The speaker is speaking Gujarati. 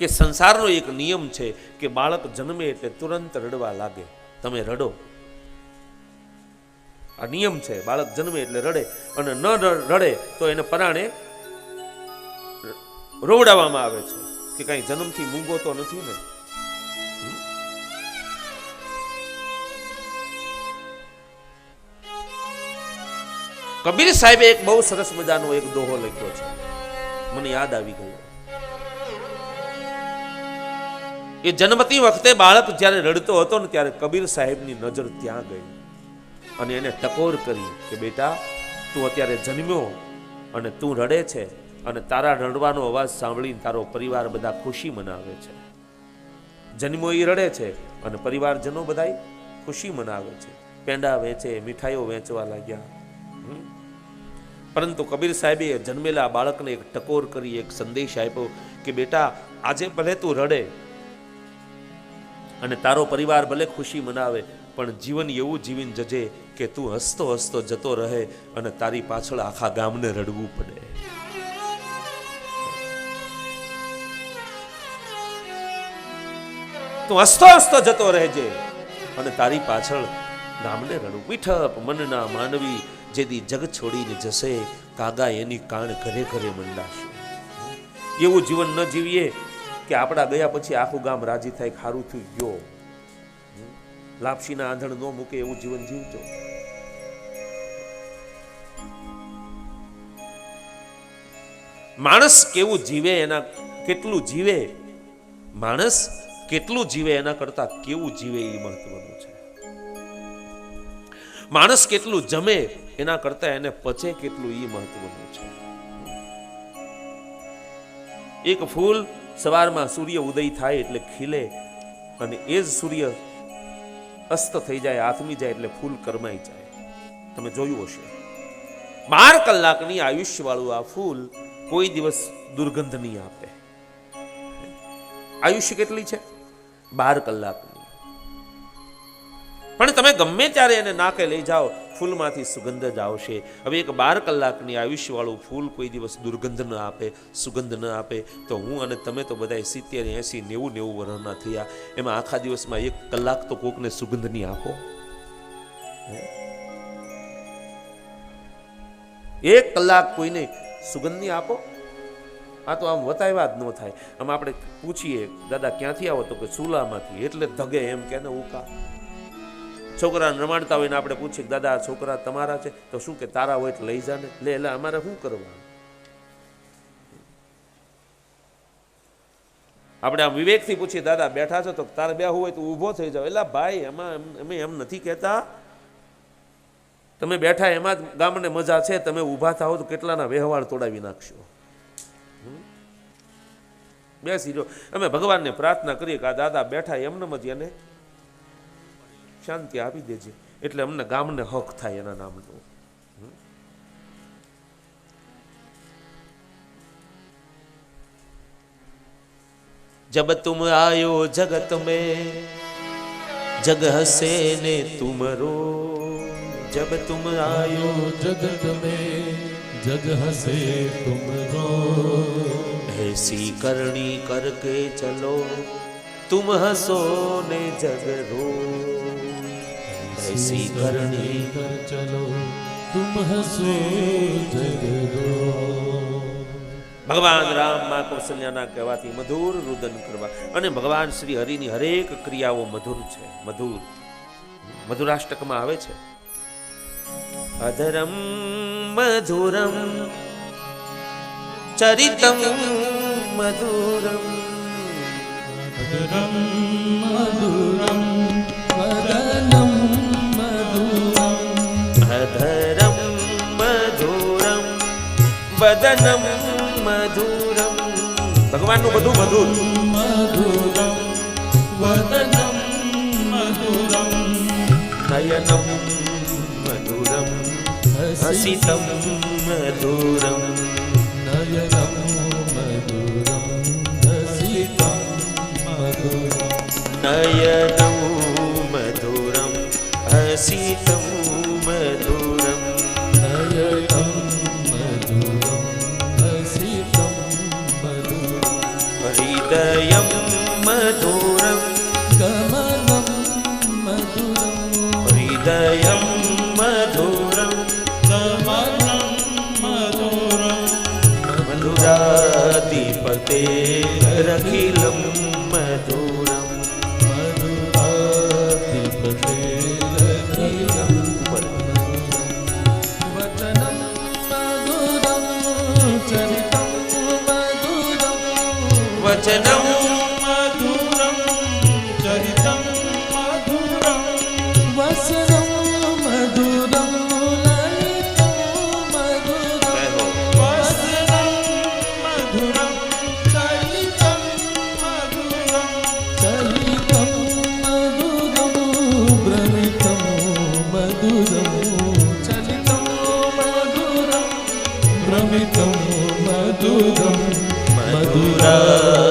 કે સંસારનો એક નિયમ છે કે બાળક જન્મે એટલે તુરંત રડવા લાગે. તમે રડો. આ નિયમ છે, બાળક જન્મે એટલે રડે અને ન રડે તો એને પરાણે રોવડાવવામાં આવે છે કે કઈ જન્મથી મૂંગો તો નથી ને? કબીર સાહેબે એક બહુ સરસ મજાનો એક દોહો લખ્યો છે. મને યાદ આવી ગયો. એ જન્મતી વખતે બાળક જ્યારે રડતો હતો ને ત્યારે કબીર સાહેબની નજર ત્યાં ગઈ. અને એને ટકોર કરી કે, બેટા, તું અત્યારે જન્મ્યો અને તું રડે છે અને તારા રડવાનો અવાજ સાંભળીને તારો પરિવાર બધા ખુશી મનાવે છે. જન્મો એ રડે છે અને પરિવારજનો બધાય ખુશી મનાવે છે. પેંડા વેચે, મીઠાઈઓ વેચવા લાગ્યા? પરંતુ કબીર સાહેબે જન્મેલા બાળકને એક ટકોર કરી, એક સંદેશ આપ્યો કે, બેટા, આજે ભલે તું રડે અને તારો પરિવાર ભલે ખુશી મનાવે, પણ જીવન એવું જીવીને જજે કે તું હસતો હસતો જતો રહે અને તારી પાછળ આખા ગામને રડવું પડે. તું હસતો હસતો જતો રહેજે અને તારી પાછળ ગામને રડવું. મીઠપ મનના માનવી જેથી જગ છોડીને જશે, કાગા એની કાણ ઘરે ઘરે મંડાશે. એવું જીવન ન જીવીએ કે આપણા ગયા પછી આખું ગામ રાજી થાય, ખારું થયું ગયો. લાપસીના આંધણ ન મૂકે એવું જીવન જીવજો. માણસ કેવું જીવે એના, કેટલું જીવે? માણસ કેટલું જીવે એના કરતા કેવું જીવે એ મહત્વનું છે. માણસ કેટલું જમે એના કરતા એને પચે કેટલું એ મહત્વનું છે. એક ફૂલ સવારમાં સૂર્ય ઉદય થાય એટલે ખીલે અને એ જ સૂર્ય અસ્ત થઈ જાય, આથમી જાય એટલે ફૂલ કરમાઈ જાય. તમે જોયું હશે. બાર કલાકની આયુષ્ય વાળું આ ફૂલ કોઈ દિવસ દુર્ગંધ નહીં આપે. આયુષ્ય કેટલી છે? બાર કલાકની. પણ તમે ગમે ત્યારે એને નાકે લઈ જાઓ ફૂલમાંથી સુગંધ જ આવશે. હવે એક બાર કલાકની આયુષ્યવાળું ફૂલ કોઈ દિવસ દુર્ગંધ ન આપે, સુગંધ ન આપે, તો હું અને તમે તો બધા સિત્તેર, એંસી, નેવું નેવું વર્ષના થયા. એમાં આખા દિવસમાં એક કલાક તો કોકને સુગંધ નહીં આપો. એક કલાક કોઈને સુગંધ નહીં આપો? આ તો આમ વતાવ્યા જ ન થાય. આમ આપણે પૂછીએ, દાદા, ક્યાંથી આવો? તો કે, ચૂલામાંથી. એટલે ધગે એમ કે ઉકા. છોકરાને રમાડતા હોય ને આપણે પૂછીએ કે, દાદા, આ છોકરા તમારા છે? તો શું કે, તારા હોય એટલે લઈ જાને. લે એટલે અમારે શું કરવાનું? આપણે આમ વિવેકથી પૂછીએ, દાદા, બેઠા છો તો તારે બે હોય તો ઊભો થઈ જાવ એટલે ભાઈ, એમાં અમે એમ નથી કહેતા. તમે બેઠા એમાં જ ગામને મજા છે, તમે ઊભા થાઓ તો કેટલાના વ્યવહાર તોડાવી નાખશો? બેસી જો અમે ભગવાનને પ્રાર્થના કરીએ કે, આ દાદા બેઠા એમને જ એને શાંતિ આપી દેજે એટલે અમને ગામને હક થાય એના નામનો હમ? जब तुम आयो जगत में जग हसे ने तुम रो जब तुम आयो जगत में जग हसे तुम रो ऐसी करनी करके चलो तुम हंसो ने जग रो ऐसी करनी कर चलो तुम हंसो जग रो ભગવાન રામ માં કૌશલ્યાના કહેવાથી મધુર રુદન કરવા અને ભગવાન શ્રી હરિની હરેક ક્રિયાઓ મધુર છે મધુર મધુરાષ્ટકમાં આવે છે અધરમ મધુરમ ચરિતમ મધુરમ मधुरं मधुरं બદનમ મધુરમ ભગવાનનું બધું મધુર मधुरं वदनं मधुरं નયનમ મધુરમ હસિતમ મધુરમ नयनं मधुरं हसितं मधुरम् નયનમ મધુરમ હસિતમ हृदयं मधुरं गमनं मधुरं हृदयं मधुरं गमनं मधुरं मधुराधिपते रखिलं मधुरम् मधुरम् मधुरा